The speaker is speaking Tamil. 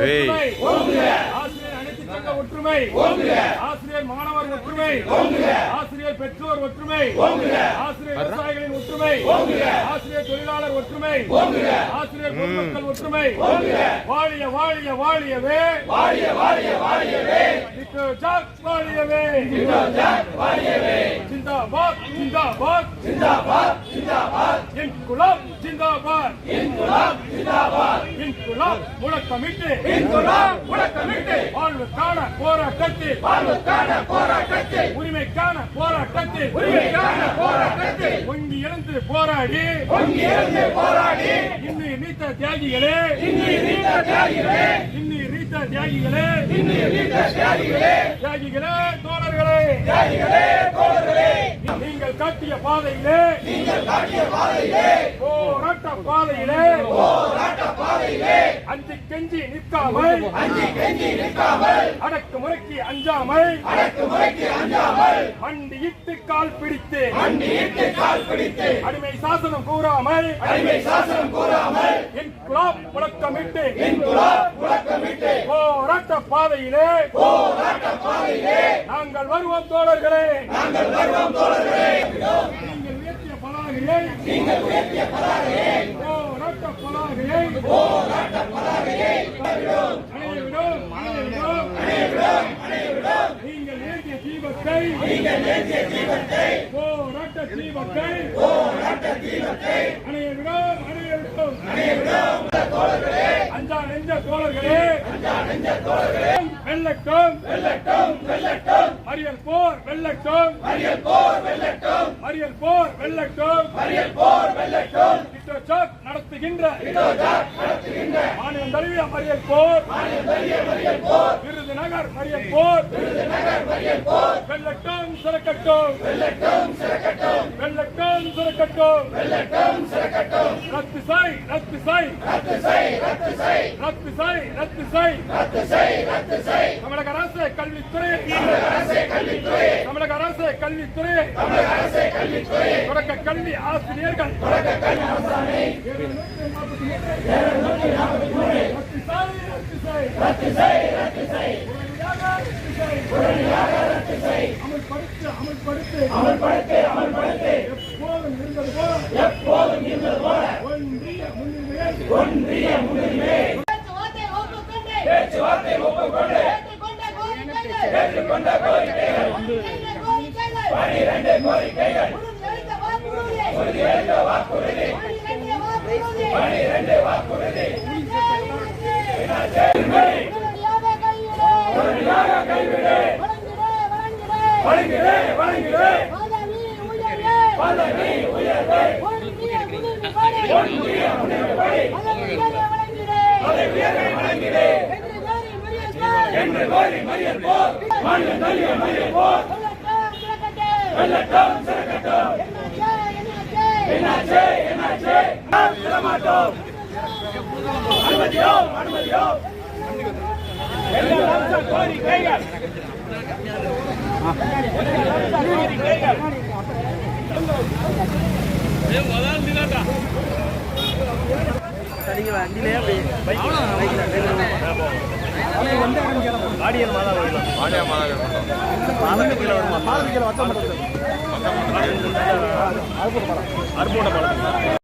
ஒற்றுமை. ஆசிரியர் அனைத்து சங்க ஒற்றுமை. ஆசிரியர் மாணவர் ஒற்றுமை. ஆசிரியர் பெற்றோர் ஒற்றுமை. ஆசிரியர் விவசாயிகளின் ஒற்றுமை. ஆசிரியர் தொழிலாளர் ஒற்றுமை. ஆசிரியர் பொதுமக்கள் ஒற்றுமை. வாழிய வாழிய வாழியவே. வாழிய வாழிய வாழியவே. ஜாக் வாழியவே. ஜிந்தாபாத் ஜிந்தாபாத் ஜிந்தாபாத் ஜிந்தாபாத் இன்குலாப் ஜிந்தாபாத் இன்குலாப் ஜிந்தாபாத் இன்குலாப் முழக்கமிட்டு முழக்கமிட்டு வாழ்வுக்கான போராட்டத்தில் வாழ்வுக்கான போராட்டத்தில். உரிமைக்கான போராட்டத்தில் உரிமைக்கான போராட்டத்தில். ஒங்கி இருந்து போராடி ஒங்கி இருந்து போராடி. இன்னும் நீத்த தியாகிகளே இன்னும் நீத்த தியாகிகளே. இன்னும் நீத்த தியாகிகளே. இன்னும் நீத்த தியாகிகளே. தியாகிகளே தோழர்களே. தியாகிகளே தோழர்களே. நீங்கள் காட்டிய பாதையிலே நீங்கள் காட்டிய பாதையிலே. போராட்ட பாதையிலே போராட்ட பாதையிலே அஞ்சு கெஞ்சி நிற்காமல். அஞ்சு கெஞ்சி நிற்காமல். அடக்கு முறைக்கு அஞ்சாமல். மண்டியிட்டு கால் பிடித்து. மண்டியிட்டு கால் பிடித்து. அடிமை சாசனம் கூறாமல். அடிமை சாசனம் கூறாமல். இன்குலாப் முழக்கமிட்டு இன்குலாப் முழக்கமிட்டு போராட்ட பாதையிலே போராட்ட பாதையிலே நாங்கள் வருவோம் தோழர்களே. நாங்கள் வருவோம் தோழர்களே. பதாகையை நீங்கள் உயர்த்திய பதாகையை போராட்ட பதாகையை போராட்ட பதாகையை நீங்கள் ஏற்றிய தீபத்தை நீங்கள் ஏற்றிய தீபத்தை போராட்ட தீபத்தை போராட்ட தீபத்தை தோழர்களே அஞ்சா நெஞ்ச தோழர்களே அஞ்சா நெஞ்ச தோழர்களே வெள்ளட்டும் வெள்ளட்டும் வெள்ளட்டும். மறியல் போர் வெள்ளட்டும் மறியல் போர் வெள்ளட்டும் மறியல் போர் வெள்ளட்டும் மறியல் போர் வெள்ளட்டும் இட்டோசாக் நடத்துகின்ற. இட்டோசாக் நடத்துகின்ற. மாநிலம் தழுவிய மறியல் போர். மாநிலம் தழுவிய மறியல் போர். விருதுநகர் மறியல் போர். விருதுநகர் மறியல் போர். வெள்ளட்டும் சிறக்கட்டும். வெள்ளட்டும் சிறக்கட்டும். வெள்ளட்டும் சிறக்கட்டும். வெள்ளட்டும் சிறக்கட்டும். ரத்து செய் ரத்து செய். ரத்து செய் ரத்து செய். ரத்து செய் ரத்து செய். ரத்து செய் ரத்து செய். கல்வித்துறை. தமிழக அரசு கல்வித்துறை. தொடக்க கல்வி ஆசிரியர்கள். அமல்படுத்து அமல்படுத்து. அமல்படுத்து அமல்படுத்து எப்போதும் இருந்தது போல. எப்போதும் இருந்தது போல. ஒன்றிய முன்னுரிமையை ஒன்றிய முன்னுரிமை ஏற்றுக்கொண்ட கோரிக்கைகள் பனிரெண்டு கோரிக்கைகள் வாக்குறுதி பனிரெண்டு வாக்குறுதி என்று கோரி மறியல் போர் கோரிக்கைகள் சரிங்களா வண்டியிலே பைக்கில் பைக்கில் ஆடியல் மாதா கோயில் ஆடியா மாதா கோயில் வருமா வத்தம் அற்புட பழம்